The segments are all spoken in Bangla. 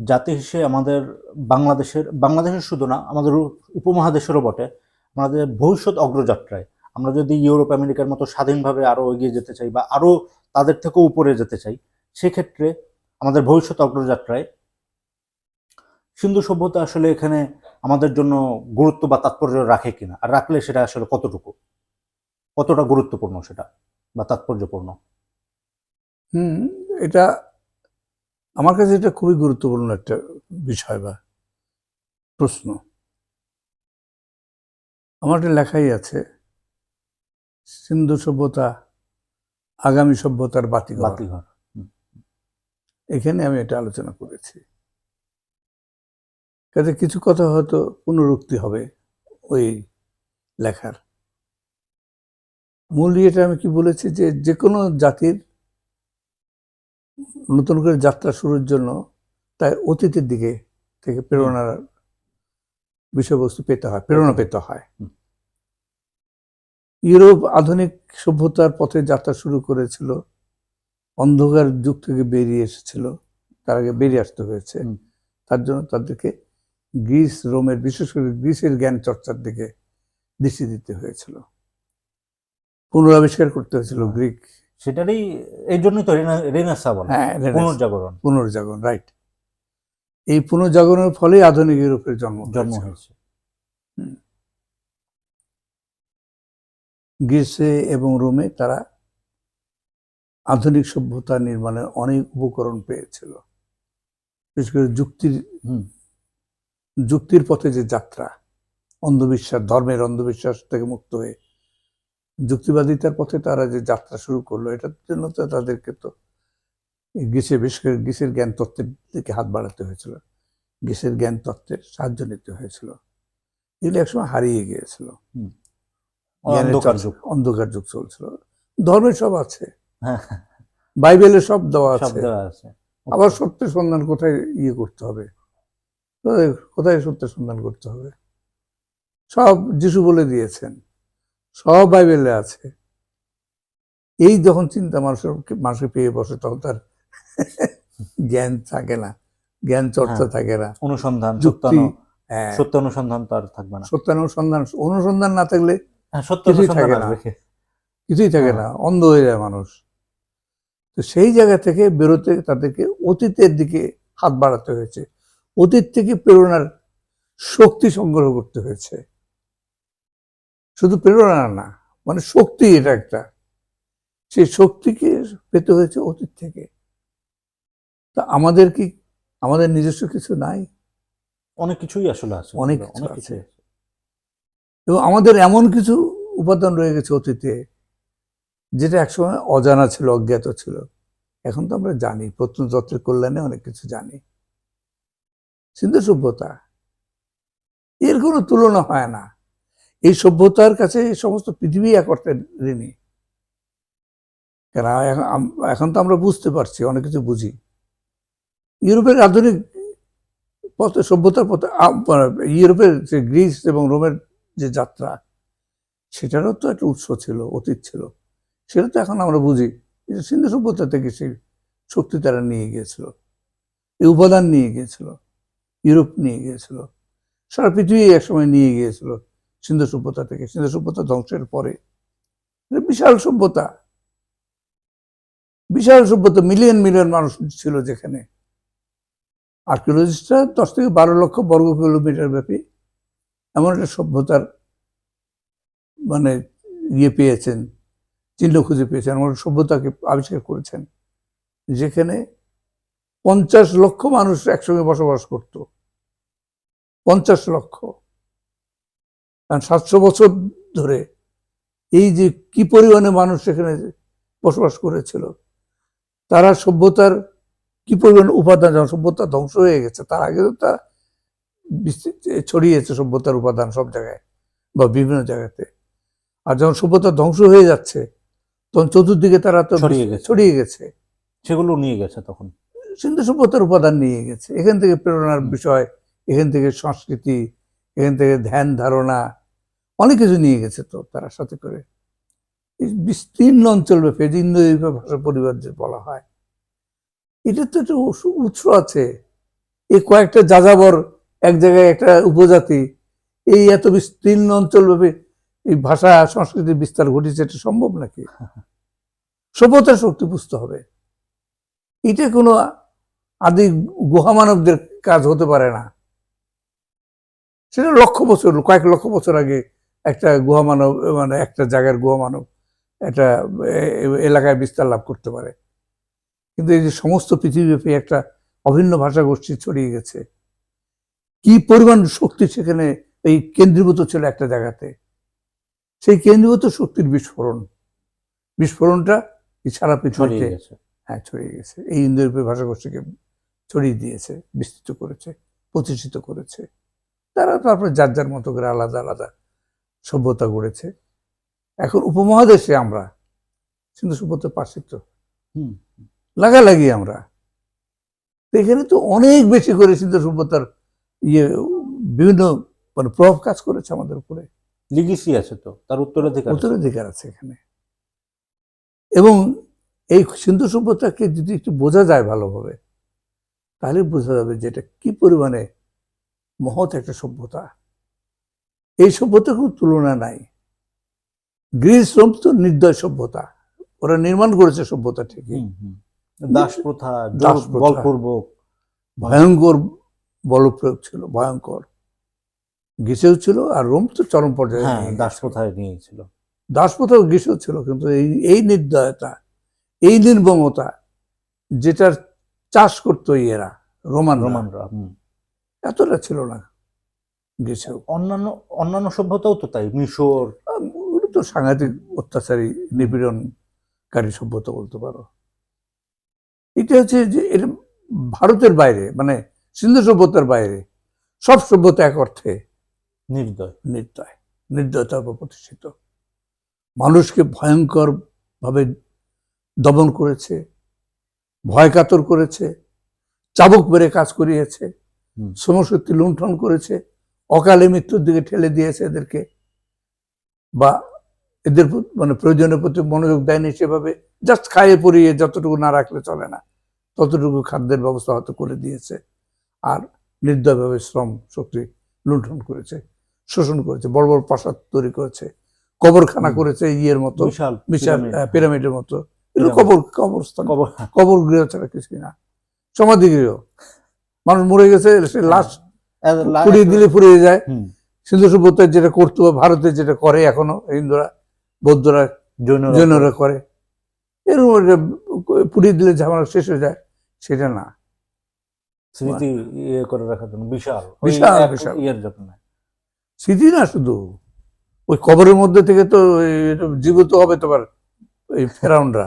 জাতি হিসেবে আমাদের বাংলাদেশের বাংলাদেশের শুধু না, আমাদের উপমহাদেশেরও বটে। আমাদের ভবিষ্যৎ অগ্রযাত্রায়। আমরা যদি ইউরোপ, আমেরিকার মতো স্বাধীনভাবে আরও এগিয়ে যেতে চাই বা আরও তাদের থেকেও উপরে যেতে চাই, সেক্ষেত্রে আমাদের ভবিষ্যৎ অগ্রযাত্রায় সিন্ধু সভ্যতা আসলে এখানে আমাদের জন্য গুরুত্ব বা তাৎপর্য রাখে কিনা? আর রাখলে সেটা আসলে কতটুকু? কতটা গুরুত্বপূর্ণ সেটা বা তাৎপর্যপূর্ণ? হুম, এটা আমার কাছে এটা খুবই গুরুত্বপূর্ণ একটা বিষয় বা প্রশ্ন। আমার একটা লেখাই আছে সিন্ধু সভ্যতা আগামী সভ্যতার বাতিঘর বাতিঘর এখানে আমি এটা আলোচনা করেছি। কাজে কিছু কথা হয়তো পুনরুক্তি হবে ওই লেখার। মূল ইয়েটা আমি কি বলেছি যে যে কোনো জাতির নতুন করে যাত্রা শুরুর জন্য তাই অতীতের দিকে থেকে প্রেরণার বিষয়বস্তু পেতে হয় প্রেরণা পেতে হয়। ইউরোপ আধুনিক সভ্যতার পথে যাত্রা শুরু করেছিল অন্ধকার যুগ থেকে বেরিয়ে এসেছিল তার আগে বেরিয়ে আসতে হয়েছে। তার জন্য তাদেরকে গ্রিস রোমের বিশেষ করে গ্রিসের জ্ঞান চর্চার দিকে দৃষ্টি দিতে হয়েছিল। পুনরাবিষ্কার করতে হয়েছিল হ্যাঁ। গ্রিক সেটারই এই জন্যই তো রেনা- রেনেসা বলে হ্যাঁ। পুনর্জাগরণ। পুনর্জাগরণ রাইট এই পুনর্জাগরণের ফলেই আধুনিক ইউরোপের জন্ম জন্ম হয়েছে। গ্রিসে এবং রোমে তারা আধুনিক সভ্যতা নির্মাণের অনেক উপকরণ পেয়েছিল। বিশেষ করে যুক্তির যুক্তির পথে যে যাত্রা অন্ধবিশ্বাস ধর্মের অন্ধবিশ্বাস থেকে মুক্ত হয়ে যুক্তিবাদিতার পথে তারা যে যাত্রা শুরু করল এটার জন্য তো তাদেরকে তো গ্রিসে বিশেষ করে গ্রিসের জ্ঞান তত্ত্বের দিকে হাত বাড়াতে হয়েছিল। গ্রিসের জ্ঞান তত্ত্বের সাহায্য নিতে হয়েছিল। এগুলো একসময় হারিয়ে গিয়েছিল। অন্ধকার যুগ। অন্ধকার যুগ চলছিল। ধর্মের সব আছে। হ্যাঁ। বাইবেলে সব দেওয়া সব আছে। দেওয়া আছে। আবার সত্যের সন্ধান কোথায় ইয়ে করতে হবে? কোথায় সত্যের সন্ধান করতে হবে? সব যিশু বলে দিয়েছেন। সব বাইবেলে আছে। এই যখন চিন্তা মানুষের মানুষকে পেয়ে বসে তখন তার জ্ঞান থাকে না। জ্ঞান চর্চা হ্যাঁ। থাকে না। অনুসন্ধান যুক্তি হ্যাঁ, সত্য অনুসন্ধান তো আর থাকবে না। সত্যানুসন্ধান অনুসন্ধান না থাকলে হ্যাঁ সত্য কিছুই অনুসন্ধান থাকে না। কিছুই থাকে না। অন্ধ হয়ে যায় মানুষ। তো সেই জায়গা থেকে বেরোতে তাদেরকে অতীতের দিকে হাত বাড়াতে হয়েছে। অতীত থেকে প্রেরণার শক্তি সংগ্রহ করতে হয়েছে। শুধু প্রেরণা না মানে শক্তি এটা একটা। সেই শক্তিকে পেতে হয়েছে অতীত থেকে। তা আমাদের কি আমাদের নিজস্ব কিছু নাই? অনেক কিছুই আসলে আছে। অনেক অনেক আছে। কিছু এবং আমাদের এমন কিছু উপাদান রয়ে গেছে অতীতে যেটা একসময় অজানা ছিল অজ্ঞাত ছিল। এখন তো আমরা জানি প্রত্নতত্ত্বের কল্যাণে অনেক কিছু জানি। সিন্ধু সভ্যতা এর কোনো তুলনা হয় না। এই সভ্যতার কাছে সমস্ত পৃথিবী এক অর্থে ঋণী। কেন এখন তো আমরা বুঝতে পারছি, অনেক কিছু বুঝি। ইউরোপের আধুনিক পথে, সভ্যতার পথে মানে ইউরোপের যে গ্রিস এবং রোমের যে যাত্রা, সেটারও তো একটা উৎস ছিল, অতীত ছিল। সেটা তো এখন আমরা বুঝি। সিন্ধু সভ্যতা থেকে সেই শক্তি তারা নিয়ে গিয়েছিল। এই উপাদান নিয়ে গিয়েছিল। ইউরোপ নিয়ে গিয়েছিল। সারা পৃথিবী একসময় নিয়ে গিয়েছিল। সিন্ধু সভ্যতা থেকে। সিন্ধু সভ্যতা ধ্বংসের পরে। বিশাল সভ্যতা। বিশাল সভ্যতা মিলিয়ন মিলিয়ন মানুষ ছিল যেখানে। আর্কিওলজিস্টরা দশ থেকে বারো লক্ষ বর্গ কিলোমিটার ব্যাপী এমন একটা সভ্যতার মানে ইয়ে পেয়েছেন, চিহ্ন খুঁজে পেয়েছেন, এমন সভ্যতাকে আবিষ্কার করেছেন, যেখানে পঞ্চাশ লক্ষ মানুষ একসঙ্গে বসবাস করত। পঞ্চাশ লক্ষ। কারণ সাতশো বছর ধরে এই যে কি পরিমাণে মানুষ সেখানে বসবাস করেছিল তারা সভ্যতার কি পরিমাণ উপাদান যখন সভ্যতা ধ্বংস হয়ে গেছে তার আগে তো তা ছড়িয়েছে সভ্যতার উপাদান সব জায়গায় বা বিভিন্ন জায়গাতে। আর যখন সভ্যতা ধ্বংস হয়ে যাচ্ছে তখন চতুর্দিকে তারা তো ছড়িয়ে গেছে। ছড়িয়ে গেছে। সেগুলো নিয়ে গেছে তখন? সিন্ধু সভ্যতার উপাদান নিয়ে গেছে। এখান থেকে প্রেরণার বিষয় এখান থেকে সংস্কৃতি এখান থেকে ধ্যান ধারণা অনেক কিছু নিয়ে গেছে তো তারা সাথে করে। বিস্তীর্ণ অঞ্চল ব্যাপী ইন্দো ইউরোপীয় ভাষা পরিবার যে বলা হয়, এটা তো একটা উৎস- আছে। এই কয়েকটা যাযাবর এক জায়গায় একটা উপজাতি, এই এত বিস্তীর্ণ অঞ্চলভাবে এই ভাষা সংস্কৃতির বিস্তার ঘটেছে, এটা সম্ভব নাকি? সভ্যতার শক্তি বুঝতে হবে। এটা কোনো আদি গুহামানবদের কাজ হতে পারে না। সেটা লক্ষ বছর, কয়েক লক্ষ বছর আগে একটা গুহামানব মানে একটা জায়গার গুহামানব একটা এলাকায় বিস্তার লাভ করতে পারে। কিন্তু এই যে সমস্ত পৃথিবীব্যাপী একটা অভিন্ন ভাষা গোষ্ঠী ছড়িয়ে গেছে কি পরিমাণ শক্তি সেখানে এই কেন্দ্রীভূত ছিল একটা জায়গাতে? সেই কেন্দ্রীভূত শক্তির বিস্ফোরণ বিস্ফোরণটা সারা পৃথিবীতে হ্যাঁ ছড়িয়ে গেছে। এই ইন্দো ইউরোপীয় ভাষা গোষ্ঠীকে ছড়িয়ে দিয়েছে বিস্তৃত করেছে প্রতিষ্ঠিত করেছে। তারা তারপরে যার যার মতো করে আলাদা আলাদা সভ্যতা গড়েছে। এখন উপমহাদেশে আমরা সিন্ধু সভ্যতার পাশে তো হুম। লাগালাগি আমরা। এখানে তো অনেক বেশি করে সিন্ধু সভ্যতার ইয়ে বিভিন্ন মানে প্রভাব কাজ করেছে আমাদের উপরে। লিগেসি আছে তো তার উত্তরাধিকার। উত্তরাধিকার আছে এখানে। এবং এই সিন্ধু সভ্যতাকে যদি একটু বোঝা যায় ভালোভাবে তাহলে বোঝা যাবে যে এটা কি পরিমাণে মহৎ একটা সভ্যতা। এই সভ্যতার কোনো তুলনা নাই। গ্রিস রোম তো নির্দয় সভ্যতা। ওরা নির্মাণ করেছে সভ্যতা ঠিকই। দাস প্রথা দাস। বলপূর্বক ভয়ঙ্কর বলপ্রয়োগ ছিল ভয়ঙ্কর। গ্রিসেও ছিল আর রোম তো চরম পর্যায়ে হ্যাঁ দাস প্রথায় নিয়েছিল দাসপ্রথাও গ্রীষ্ম ছিল কিন্তু এই এই নির্দয়তা এই নির্মমতা যেটার চাষ করতো এরা রোমান রোমান রোমানরা। এতটা ছিল না। গ্রীষ্মেও অন্যান্য অন্যান্য সভ্যতাও তো তাই মিশর ওগুলো তো সাংঘাতিক অত্যাচারী নিপীড়নকারী সভ্যতা বলতে পারো। এটা হচ্ছে যে এটা ভারতের বাইরে মানে সিন্ধু সভ্যতার বাইরে সব সভ্যতা এক অর্থে নির্দয়। নির্দয় নির্দয়তার উপর প্রতিষ্ঠিত। মানুষকে ভয়ঙ্কর ভাবে দমন করেছে ভয় কাতর করেছে চাবুক মেরে কাজ করিয়েছে হুম। শ্রমশক্তি লুণ্ঠন করেছে অকালে মৃত্যুর দিকে ঠেলে দিয়েছে এদেরকে। বা এদের মানে প্রয়োজনের প্রতি মনোযোগ দেয়নি সেভাবে জাস্ট খাইয়ে পরিয়ে যতটুকু না রাখলে চলে না। ততটুকু খাদ্যের ব্যবস্থা হয়তো করে দিয়েছে। আর নির্দয়ভাবে শ্রম শক্তি লুণ্ঠন করেছে শোষণ করেছে বড় বড় প্রাসাদ তৈরি করেছে কবরখানা করেছে ইয়ের মতো বিশাল বিশাল পিরামিড। পিরামিডের মতো। এগুলো। কবর কবরস্থান। কবর। কবর গৃহ ছাড়া কিছুই না সমাধি গৃহ মানুষ মরে গেছে সে লাশ পুড়িয়ে দিলে পুড়িয়ে যায়। সিন্ধু সভ্যতায় যেটা করতো ভারতে যেটা করে এখনও হিন্দুরা বৌদ্ধরা জৈনরা করে। এরকম পুড়িয়ে দিলে ঝামেলা শেষ হয়ে যায় সেটা না। স্মৃতি ইয়ে করে রাখার জন্য বিশাল। বিশাল, বিশাল। ইয়ের জন্য। স্মৃতি না শুধু। ওই কবরের মধ্যে থেকে তো জীবিত হবে তোমার এই ফেরাউনরা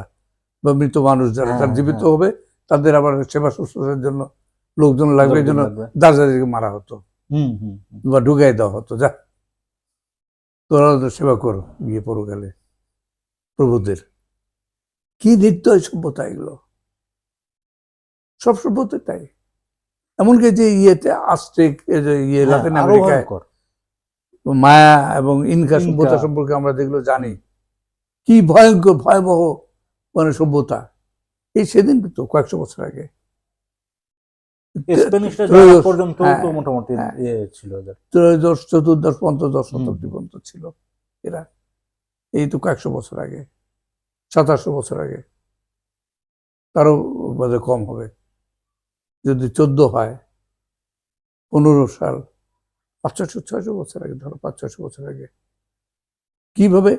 বা মৃত মানুষ যারা হ্যাঁ, তারা জীবিত হ্যাঁ। হবে তাদের আবার সেবা শুশ্রূষার জন্য লোকজন লাগবে এই জন্য। দার্জাদিকে মারা হতো। বা ঢুকাই দেওয়া হতো যা। তোরা ওদের সেবা কর গিয়ে পরকালে প্রভুদের। কি নির্দয় সভ্যতা এগুলো? সব সভ্যতা তাই। এমনকি যে ইয়েতে আস্টেক ইয়ে হ্যাঁ, লাতিন আমেরিকায় মায়া এবং ইনকা ইনকা। সভ্যতা সম্পর্কে আমরা যেগুলো জানি কি ভয়ঙ্কর ভয়াবহ মানে সভ্যতা। এই সেদিন তো কয়েকশো বছর আগে। পর্যন্ত তো হ্যাঁ, মোটামুটি হ্যাঁ। ইয়ে ছিল ত্রয়োদশ চতুর্দশ পঞ্চদশ শতাব্দী পর্যন্ত ছিল এরা। এই তো কয়েকশো বছর আগে সাতাশশো বছর আগে। তারও বোধ কম হবে। যদি চোদ্দ হয় পনেরো সাল পাঁচ ছশো ছয়শো বছর আগে ধরো পাঁচ ছশো বছর আগে। কীভাবে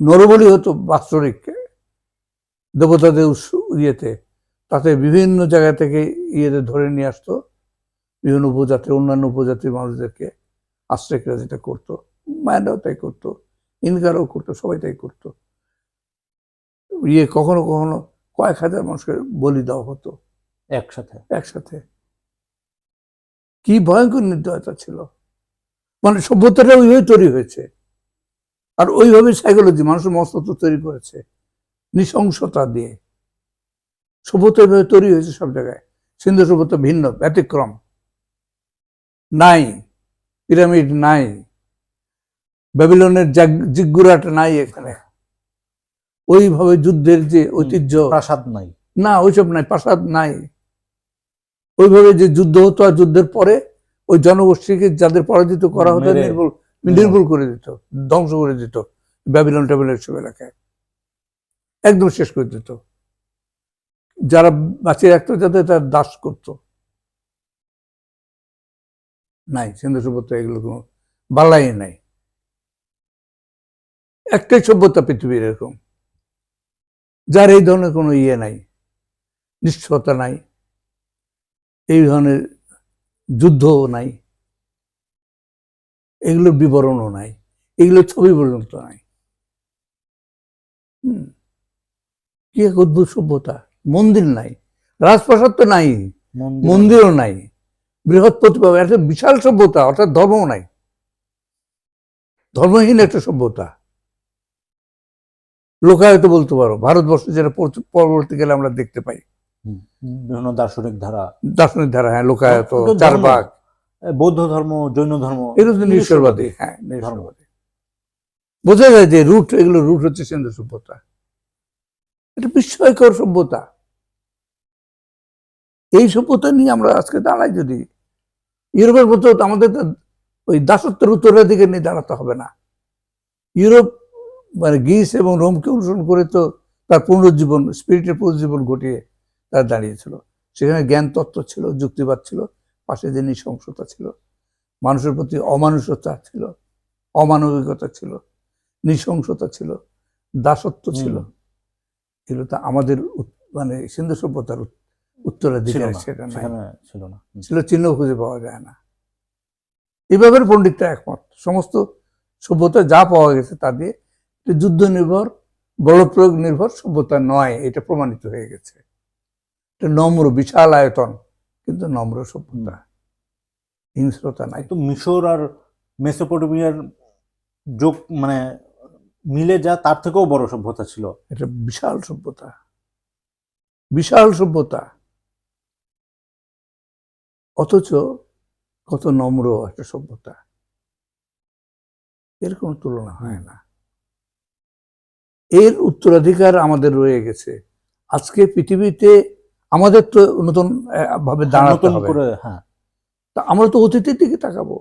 নরবলি হতো বাৎসরিক দেবতাদের ইয়েতে তাতে বিভিন্ন জায়গা থেকে ইয়েতে ধরে নিয়ে আসতো। বিভিন্ন উপজাতির অন্যান্য উপজাতির মানুষদেরকে আশ্রয়করা যেটা করতো। মায়েরাও তাই করতো ইনকারও করতো সবাই তাই করতো। ইয়ে কখনো কখনো কয়েক হাজার মানুষকে বলি দেওয়া হতো। একসাথে? একসাথে। কি ভয়ঙ্কর নির্দয়তা ছিল। মানে সভ্যতাটা ওইভাবে তৈরি হয়েছে। আর ওইভাবে সাইকোলজি মানুষের মস্তত্ব তৈরি করেছে। নৃশংসতা দিয়ে। সভ্যতা তৈরি হয়েছে সব জায়গায়। সিন্ধু সভ্যতা ভিন্ন ব্যতিক্রম। নাই পিরামিড নাই। ব্যাবিলনের জাগ- জিগুরাট নাই এখানে। ওইভাবে যুদ্ধের যে ঐতিহ্য। প্রাসাদ নাই। না ওইসব নাই প্রাসাদ নাই। ওইভাবে যে যুদ্ধ হতো আর যুদ্ধের পরে ওই জনগোষ্ঠীকে যাদের পরাজিত করা হতো নির্মূল নির্মূল করে দিত ধ্বংস করে দিত। ব্যাবিলন ট্যাবিলন সব এলাকায়। একদম শেষ করে দিত। যারা বাঁচিয়ে রাখতো যাতে তার দাস করত। নাই, সিন্ধু সভ্যতা এগুলো কোনো বালাই নাই। একটাই সভ্যতা পৃথিবীর এরকম। যার এই ধরনের কোনো ইয়ে নাই নিশ্চয়তা নাই, এই ধরনের যুদ্ধও নাই, এগুলোর বিবরণও নাই, এগুলো ছবি পর্যন্ত নাই। হুম। কি এক অদ্ভুত সভ্যতা। মন্দির নাই রাজপ্রাসাদ তো নাই মন্দিরও নাই বৃহৎ প্রতিভা একটা বিশাল সভ্যতা অর্থাৎ ধর্মও নাই। ধর্মহীন একটা সভ্যতা। লোকায়ত বলতে পারো ভারতবর্ষ যেটা পর- পরবর্তীকালে আমরা দেখতে পাই। বিভিন্ন দার্শনিক ধারা। দার্শনিক ধারা হ্যাঁ লোকায়ত চারবাগ। বৌদ্ধ ধর্ম জৈন ধর্ম এগুলো নিঃস্বরবাদী হ্যাঁ নিঃস্বরবাদী বোঝা যায় যে রুট এগুলো রুট হচ্ছে সিন্ধু সভ্যতা। এটা বিস্ময়কর সভ্যতা। এই সভ্যতা নিয়ে আমরা আজকে দাঁড়াই যদি ইউরোপের মতো আমাদের ওই দাসত্বের উত্তরাধিকে নিয়ে দাঁড়াতে হবে না। ইউরোপ মানে গ্রিস এবং রোমকে অনুসরণ করে তো তার পুনরুজ্জীবন স্পিরিটের পুনরুজ্জীবন ঘটিয়ে তার দাঁড়িয়েছিল। সেখানে জ্ঞান তত্ত্ব ছিল যুক্তিবাদ ছিল পাশে যে নৃশংসতা ছিল মানুষের প্রতি অমানুষতা ছিল অমানবিকতা ছিল নৃশংসতা ছিল দাসত্ব ছিল। এগুলো তো আমাদের মানে সিন্ধু সভ্যতার উত্তরাধিকার সেটা ছিল না। ছিল চিহ্ন খুঁজে পাওয়া যায় না। এভাবে পণ্ডিতটা একমত। সমস্ত সভ্যতা যা পাওয়া গেছে তা দিয়ে যুদ্ধ নির্ভর বল প্রয়োগ নির্ভর সভ্যতা নয় এটা প্রমাণিত হয়ে গেছে। এটা নম্র বিশাল আয়তন কিন্তু নম্র সভ্যতা। হিংস্রতা নাই। তো মিশর আর মেসোপটেমিয়ার যোগ মানে মিলে যা তার থেকেও বড় সভ্যতা ছিল। এটা বিশাল সভ্যতা। বিশাল সভ্যতা। অথচ কত নম্র একটা সভ্যতা। এর কোনো তুলনা হয় না। এর উত্তরাধিকার আমাদের রয়ে গেছে। আজকে পৃথিবীতে আমাদের তো নতুন ভাবে দাঁড়াতে হবে। হ্যাঁ। তা আমরা তো অতীতের দিকে তাকাবো।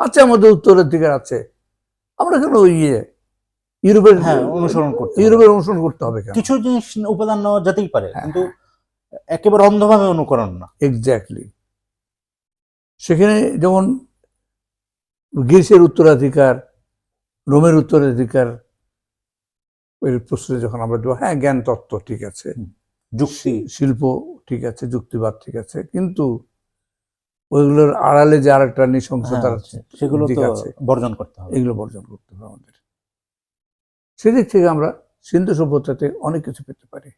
আছে আমাদের উত্তরাধিকার আছে। আমরা কেন ওই ইয়ে ইউরোপের হ্যাঁ অনুসরণ করতে। ইউরোপের অনুসরণ করতে হবে কিছু জিনিস উপাদান নেওয়া যেতেই পারে হ্যাঁ, কিন্তু একেবারে অন্ধভাবে অনুকরণ না। এক্স্যাক্টলি সেখানে যেমন গ্রিসের উত্তরাধিকার রোমের উত্তরাধিকার এর প্রশ্নে যখন আমরা দেবো হ্যাঁ জ্ঞান তত্ত্ব ঠিক আছে যুক্তি। শিল্প ঠিক আছে যুক্তিবাদ ঠিক আছে কিন্তু ওইগুলোর আড়ালে যে আরেকটা নৃশংসতার হ্যাঁ, সেগুলো বর্জন করতে হবে। এগুলো বর্জন করতে হবে আমাদের। সেদিক থেকে আমরা সিন্ধু সভ্যতাতে অনেক কিছু পেতে পারি।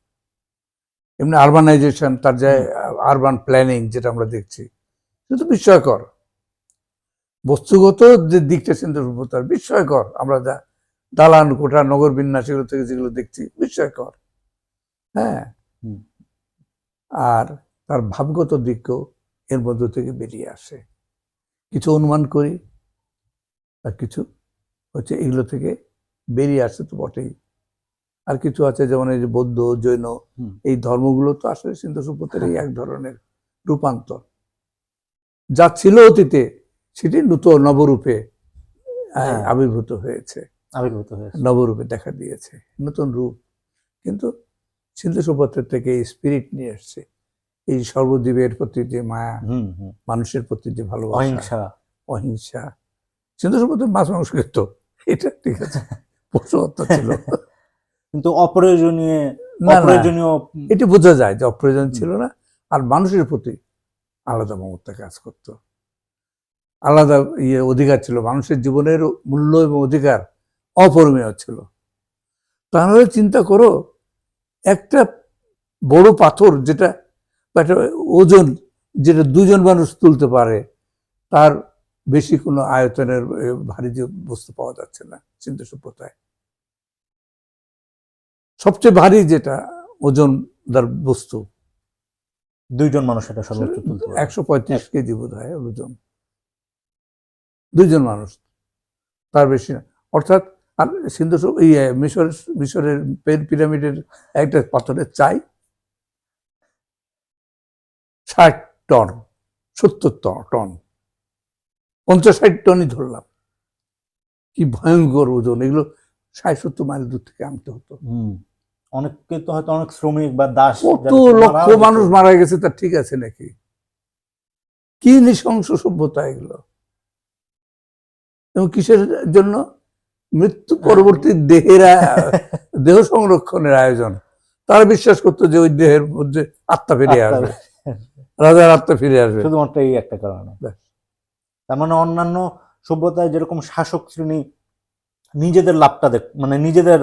এমনি আরবানাইজেশন তার যে আরবান প্ল্যানিং যেটা আমরা দেখছি সেটা তো বিস্ময়কর। বস্তুগত যে দিকটা সিন্ধু সভ্যতার বিস্ময়কর। আমরা যা দালান কোঠা নগর বিন্যাস এগুলো থেকে যেগুলো দেখছি বিস্ময়কর। হ্যাঁ? আর তার ভাবগত দিকও এর মধ্য থেকে বেরিয়ে আসে। কিছু অনুমান করি আর কিছু হচ্ছে এগুলো থেকে বেরিয়ে আসে তো বটেই। আর কিছু আছে যেমন এই যে বৌদ্ধ জৈন। এই ধর্মগুলো তো আসলে সিন্ধু সভ্যতার এক ধরনের রূপান্তর। যা ছিল অতীতে সেটি নূতন নবরূপে হ্যাঁ। আবির্ভূত হয়েছে। আবির্ভূত হয়েছে। নবরূপে দেখা দিয়েছে। নতুন রূপ। কিন্তু সিন্ধু সভ্যতার থেকে এই স্পিরিট নিয়ে এসছে। এই সর্বজীবের প্রতি যে মায়া মানুষের প্রতি যে ভালোবাসা অহিংসা। অহিংসা। সিন্ধু সভ্যতার মাছ মাংস খেত। এটা ঠিক আছে। পশু হত্যা ছিল। কিন্তু অপ্রয়োজনীয় অপ্রয়োজনীয় এটি বোঝা যায় যে অপ্রয়োজন ছিল না। আর মানুষের প্রতি আলাদা মমতা কাজ করত। আলাদা ইয়ে অধিকার ছিল, মানুষের জীবনের মূল্য এবং অধিকার অপরিমেয় ছিল। তাহলে চিন্তা করো, একটা বড় পাথর যেটা একটা ওজন যেটা দুজন মানুষ তুলতে পারে, তার বেশি কোনো আয়তনের ভারী যে বস্তু পাওয়া যাচ্ছে না, চিন্তা সভ্যতায় সবচেয়ে ভারী যেটা ওজনদার বস্তু দুইজন মানুষ এটা সর্বোচ্চ তুলতে পারে। একশো পঁয়ত্রিশ কেজি বোধ হয় ওজন। দুইজন মানুষ তার বেশি না। অর্থাৎ আর সিন্ধু এই মিশর মিশরের পে- পিরামিডের একটা পাথরের চাই ষাট টন সত্তর টন টন। পঞ্চাশ ষাট টনই ধরলাম। কি ভয়ঙ্কর ওজন। এগুলো ষাট সত্তর মাইল দূর থেকে আনতে হতো। হুম। অনেককে তো হয়তো অনেক শ্রমিক বা দাস কত লক্ষ মানুষ মারা গেছে তা ঠিক আছে নাকি? কি নৃশংস সভ্যতা এগুলো? এবং কিসের জন্য? মৃত্যু পরবর্তী দেহের দেহ সংরক্ষণের আয়োজন। তারা বিশ্বাস করতো যে ওই দেহের মধ্যে আত্মা ফিরে আসবে। রাজার আত্মা ফিরে আসবে। শুধুমাত্র এই একটা কারণে। তার মানে অন্যান্য সভ্যতায় যেরকম শাসক শ্রেণি নিজেদের লাভটা দেখ মানে নিজেদের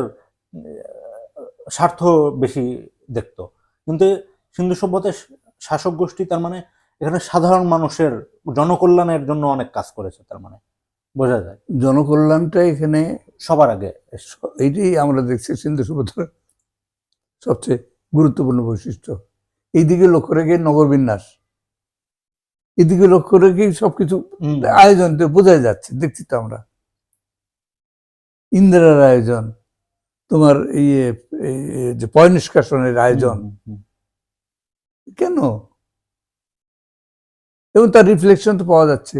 স্বার্থ বেশি দেখতো। কিন্তু সিন্ধু সভ্যতায় শাসক গোষ্ঠী তার মানে এখানে সাধারণ মানুষের জনকল্যাণের জন্য অনেক কাজ করেছে তার মানে। বোঝা যায়? জনকল্যাণটা এখানে সবার আগে এইটাই আমরা দেখছি সিন্ধু সভ্যতার সবচেয়ে গুরুত্বপূর্ণ বৈশিষ্ট্য। এইদিকে লক্ষ্য রেখে নগর বিন্যাস। এদিকে লক্ষ্য রেখেই সবকিছু আয়োজন তো বোঝাই যাচ্ছে দেখছি তো আমরা। ইন্দিরার আয়োজন। তোমার ইয়ে যে পয় নিষ্কাশনের আয়োজন। কেন? এবং তার রিফ্লেকশন তো পাওয়া যাচ্ছে।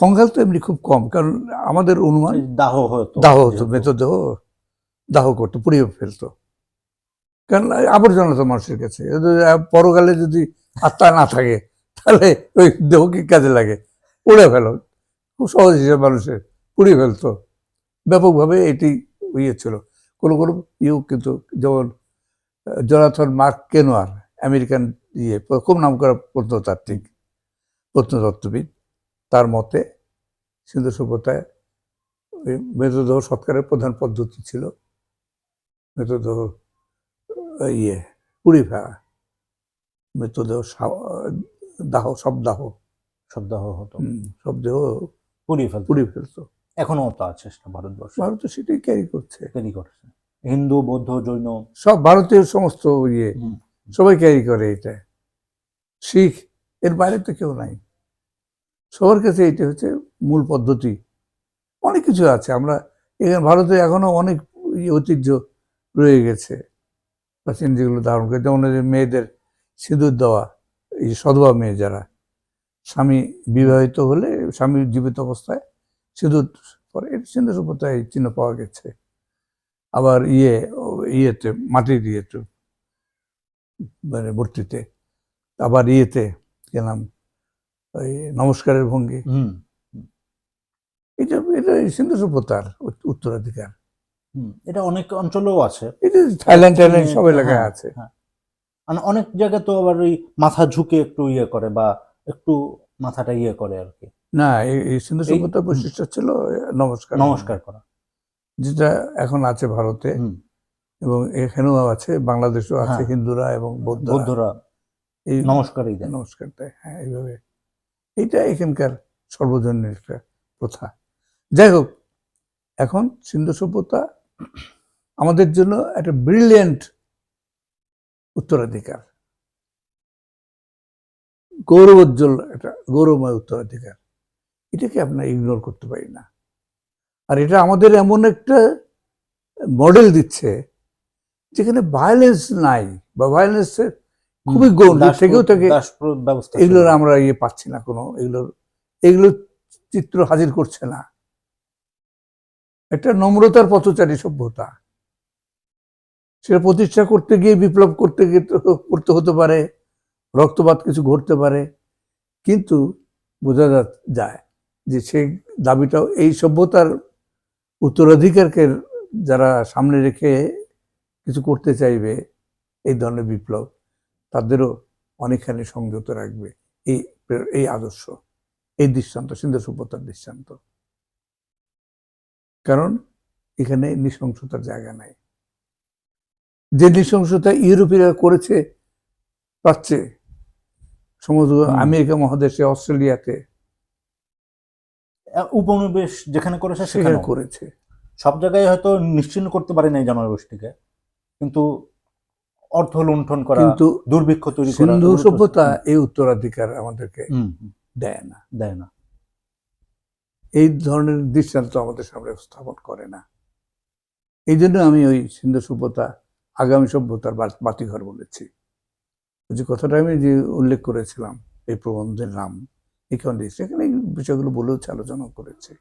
কঙ্কাল তো এমনি খুব কম কারণ আমাদের অনুমান দাহ হতো। দাহ হতো। মৃতদেহ দাহ করতো পুড়িয়ে ফেলতো। কারণ আবর্জনা তো মানুষের কাছে। পরকালে যদি আত্মা না থাকে তাহলে ওই দেহ কি কাজে লাগে। পুড়ে ফেলো খুব সহজ হিসেবে মানুষের পুড়িয়ে ফেলতো। ব্যাপকভাবে এটি ইয়ে ছিল। কোনো কোনো ইয়েও কিন্তু যেমন জনাথন মার্ক কেনোয়ার আমেরিকান ইয়ে খুব নাম করা প্রত্নতাত্ত্বিক প্রত্নতত্ত্ববিদ। তার মতে সিন্ধু সভ্যতায় ওই মৃতদেহ সৎকারের প্রধান পদ্ধতি ছিল মৃতদেহ ইয়ে পুড়ি ফেলা মৃতদেহ দাহ সব দাহ। সব দাহ হতো। হুম, সব দেহ পুড়িয়ে ফেলতো। পুড়ি ফেলতো। এখনও তো আছে ভারতবর্ষে। ভারত সেটাই ক্যারি করছে। ক্যারি করছে। হিন্দু বৌদ্ধ জৈন। সব ভারতীয় সমস্ত ইয়ে সবাই ক্যারি করে এটা। শিখ এর বাইরে তো কেউ নাই। সবার কাছে এটা হচ্ছে মূল পদ্ধতি। অনেক কিছু আছে আমরা এখানে ভারতে এখনও অনেক ইয়ে ঐতিহ্য রয়ে গেছে। প্রাচীন যেগুলো ধারণ করে যেমন মেয়েদের সিঁদুর দেওয়া এই যে সধবা মেয়ে যারা স্বামী বিবাহিত হলে স্বামী জীবিত অবস্থায় সিঁদুর পরে সভ্যতায় এই চিহ্ন পাওয়া গেছে। আবার ইয়ে ইয়েতে মাটির ইয়েতে মানে মূর্তিতে আবার ইয়েতে গেলাম ওই নমস্কারের ভঙ্গি। হুম, এটা এটা সিন্ধু সভ্যতার উত্তরাধিকার। হুম। এটা অনেক অঞ্চলেও আছে। এটা থাইল্যান্ড টাইল্যান্ড সব হ্যাঁ, এলাকায় আছে। হ্যাঁ। মানে অনেক জায়গায় তো আবার ওই মাথা ঝুঁকে একটু ইয়ে করে বা একটু মাথাটা ইয়ে করে আর কি। না এই- সিন্ধু সভ্যতার বৈশিষ্ট্য ছিল নমস্কার নমস্কার করা। যেটা এখন আছে ভারতে এবং এখানেও আছে বাংলাদেশেও আছে হ্যাঁ। হিন্দুরা এবং বৌদ্ধ বৌদ্ধরা এই নমস্কারই দেন নমস্কার দেয় হ্যাঁ এইভাবে। এইটা এখানকার সর্বজনীন একটা প্রথা। যাই হোক এখন সিন্ধু সভ্যতা আমাদের জন্য একটা ব্রিলিয়েন্ট উত্তরাধিকার। গৌরবোজ্জ্বল একটা গৌরবময় উত্তরাধিকার। এটাকে আমরা ইগনোর করতে পারি না। আর এটা আমাদের এমন একটা মডেল দিচ্ছে যেখানে ভায়োলেন্স নাই বা ভায়োলেন্সের খুবই গৌণ থেকেও থেকে। এগুলোর আমরা ইয়ে পাচ্ছি না কোনো এগুলোর এগুলো চিত্র হাজির করছে না। একটা নম্রতার পথচারী সভ্যতা সেটা প্রতিষ্ঠা করতে গিয়ে বিপ্লব করতে গিয়ে করতে হতে পারে রক্তপাত কিছু ঘটতে পারে কিন্তু বোঝা যায় যে সেই দাবিটাও এই সভ্যতার উত্তরাধিকারকে যারা সামনে রেখে কিছু করতে চাইবে এই ধরনের বিপ্লব তাদেরও অনেকখানি সংযত রাখবে এই এই আদর্শ এই দৃষ্টান্ত সিন্ধু সভ্যতার দৃষ্টান্ত। কারণ এখানে নৃশংসতার জায়গা নাই। যে নৃশংসতা ইউরোপীয়রা করেছে পাচ্ছে সমুদ্র আমেরিকা মহাদেশে অস্ট্রেলিয়াতে উপনিবেশ যেখানে করেছে সেখানে করেছে। সব জায়গায় হয়তো নিশ্চিন্ন করতে পারে নাই জনগোষ্ঠীকে কিন্তু অর্থ লুণ্ঠন করা কিন্তু দুর্ভিক্ষ তৈরি করা সিন্ধু সভ্যতা এই উত্তরাধিকার আমাদেরকে দেয় না। দেয় না। এই ধরনের দৃষ্টান্ত আমাদের সামনে স্থাপন করে না। এই জন্য আমি ওই সিন্ধু সভ্যতা আগামী সভ্যতার বাতিঘর বলেছি। যে কথাটা আমি যে উল্লেখ করেছিলাম এই প্রবন্ধের নাম ইকন্ডিস সেখানে বিষয়গুলো বলেও আলোচনা করেছে।